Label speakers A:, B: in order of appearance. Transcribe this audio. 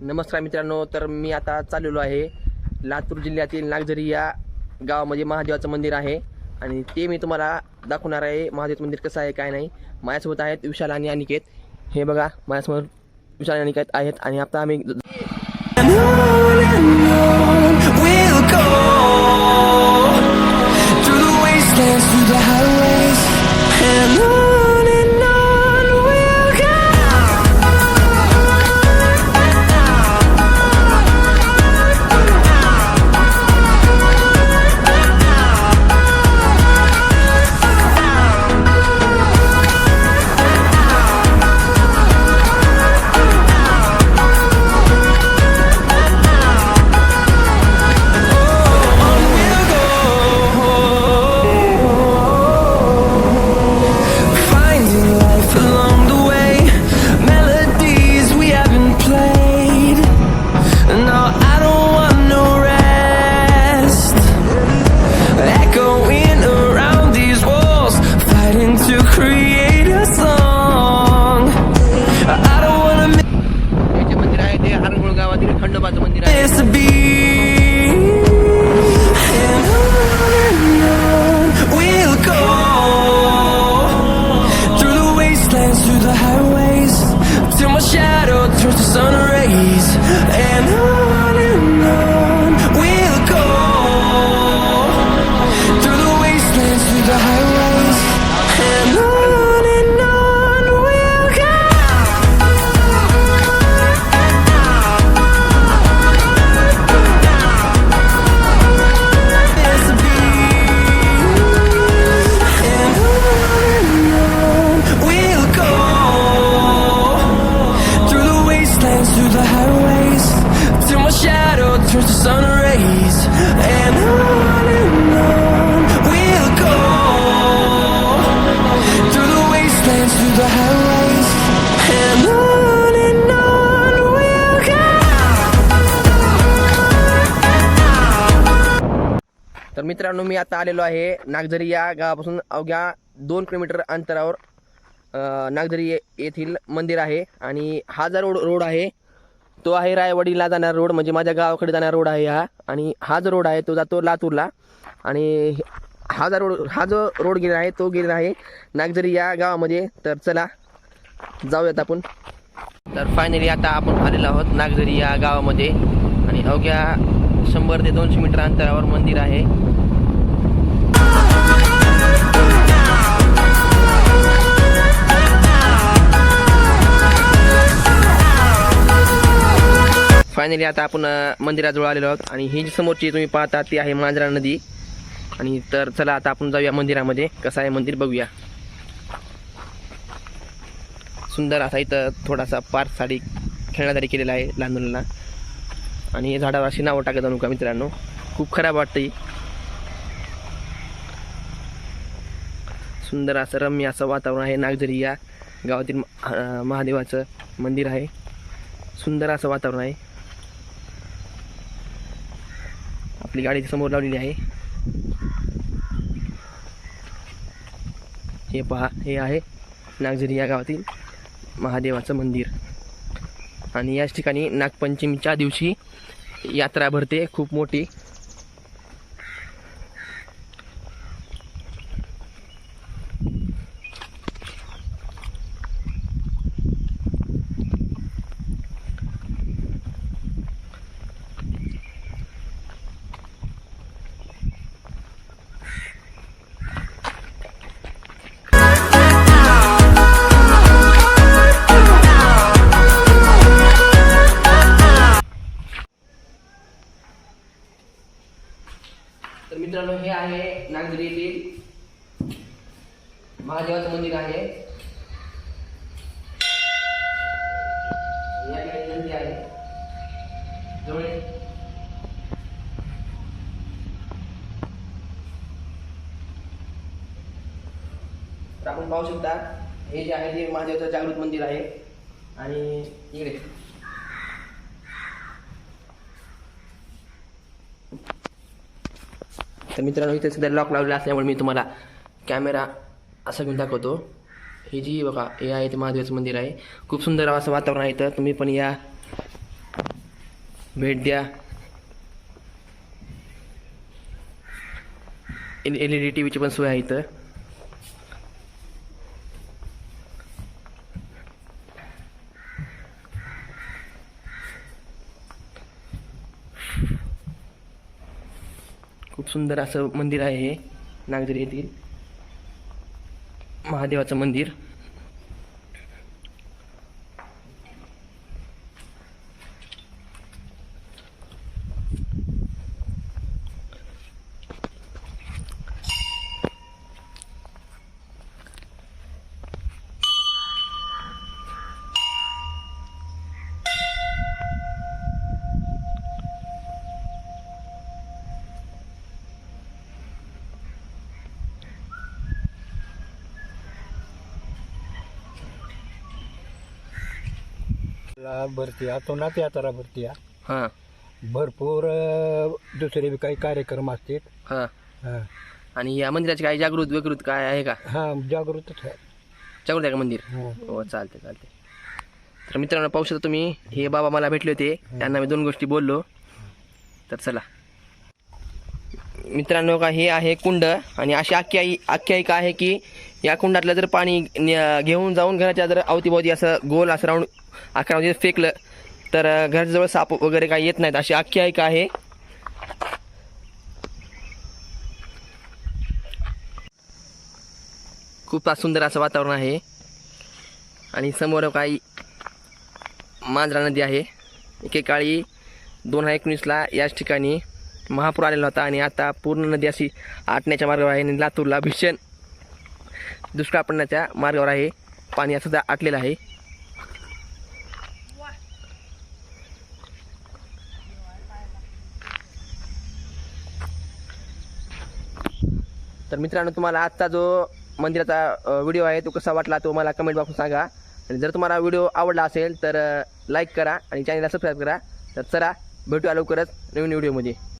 A: नमस्कार मित्रांनो तर मी आता चाललेलो आहे लातूर जिल्ह्यातील नागझरी या गावामध्ये महादेवाचं मंदिर आहे. आणि ते मी तुम्हाला दाखवणार आहे महादेवाचं मंदिर कसं आहे काय नाही. माझ्यासोबत आहेत विशाल आणि अनिकेत. हे बघा माझ्यासमोर विशाल आणि अनिकेत आहेत. आणि आता आम्ही तर मित्रांनो मी आता आलेलो आहे नागझरी या गावापासून अवघ्या दोन किलोमीटर अंतरावर नागझरी येथील मंदिर आहे. आणि हा जो रोड रोड आहे तो आहे रायवाडीला जाणारा रोड म्हणजे माझ्या गावाकडे जाणारा रोड आहे हा. आणि हा जो रोड आहे तो जातो लातूरला. आणि हा जो रोड हा जो रोड गेला आहे तो गेलेला आहे नागझरी या गावामध्ये. तर चला जाऊयात आपण. तर फायनली आता आपण आलेलो आहोत नागझरी या गावामध्ये. आणि अवघ्या शंभर ते दोनशे मीटर अंतरावर मंदिर आहे. फायनली आता आपण मंदिराजवळ आलेलो आहोत. आणि ही जी समोरची तुम्ही पाहता ती आहे मांजरा नदी. आणि तर चला आता आपण जाऊया मंदिरामध्ये. कसं आहे मंदिर बघूया. सुंदर असा इथं थोडासा पार्क साडी खेळण्यासाठी केलेला आहे लहान मुलांना. आणि हे झाडावर अशी नावं टाकत जाणू का मित्रांनो. खूप खराब वाटतं ही सुंदर असं रम्य असं वातावरण आहे. नागझरी या गावातील महादेवाचं मंदिर आहे. सुंदर असं वातावरण आहे. आपली गाडी समोर लावलेली आहे. हे पहा हे आहे नागझरी या गावातील महादेवाचं मंदिर. आणि याच ठिकाणी नागपंचमीच्या दिवशी यात्रा भरते खूप मोठी. मित्रांनो हे आहे नागझरी येथील महादेवाचं मंदिर आहे. या ठिकाणी नंदी आहे. जवळ. आपण पाहू शकता हे जे आहे ते महादेवाचं जागृत मंदिर आहे. आणि इकडे. तर मित्रांनो इथे सध्या लॉक लावलेला असल्यामुळे मी तुम्हाला कॅमेरा असा घेऊन दाखवतो. ही जी बघा हे आहे ते महादेवाचं मंदिर आहे. खूप सुंदर असं वातावरण आहे इथं. तुम्ही पण या. भेट द्या. L L E D T व्हीची पण सोय आहे इथं. खूप सुंदर असं मंदिर आहे हे नागझरी येथील. महादेवाचं मंदिर.
B: ला भरती तो ना यात्रा भरती.
A: हां.
B: भरपूर अ, दुसरे बी काही कार्यक्रम असतात
A: हां.
B: हा.
A: आणि या मंदिराची काय जागृत विकृत काय आहे का?
B: हा जागृतच आहे.
A: जागृत आहे का मंदिर?
B: हा.
A: हो चालते चालते तर मित्रांनो पाहू शकता तुम्ही हे बाबा मला भेटले होते. त्यांना मी दोन गोष्टी बोललो. तर चला. मित्रांनो का हे आहे कुंड आणि अशी आख्यायी आख्यायिका आहे की या कुंडातलं जर पाणी घेऊन जाऊन घराच्या जर अवतीभोवती असं गोल असं राऊंड आकारामध्ये फेकलं तर अं, घराजवळ साप वगैरे काही येत नाहीत अशी आख्यायिका आहे. खूप सुंदर असं वातावरण आहे. आणि समोर काही मांजरा नदी आहे. एकेकाळी दोन हजार एकोणीसला याच ठिकाणी महापूर आलेला होता आणि आता पूर्ण नदी अशी आटण्याच्या मार्गावर आहे आणि लातूरला भीषण दुष्काळ पडण्याच्या मार्गावर आहे. पाणी असं आटलेलं आहे. तर मित्रांनो तुम्हाला आजचा जो मंदिराचा व्हिडिओ आहे तो कसा वाटला तो मला कमेंट बॉक्स सांगा. आणि जर तुम्हाला व्हिडिओ आवडला असेल तर लाईक करा आणि चॅनलला सबस्क्राईब करा. तर चला भेटूया लवकरच नवीन व्हिडिओमध्ये.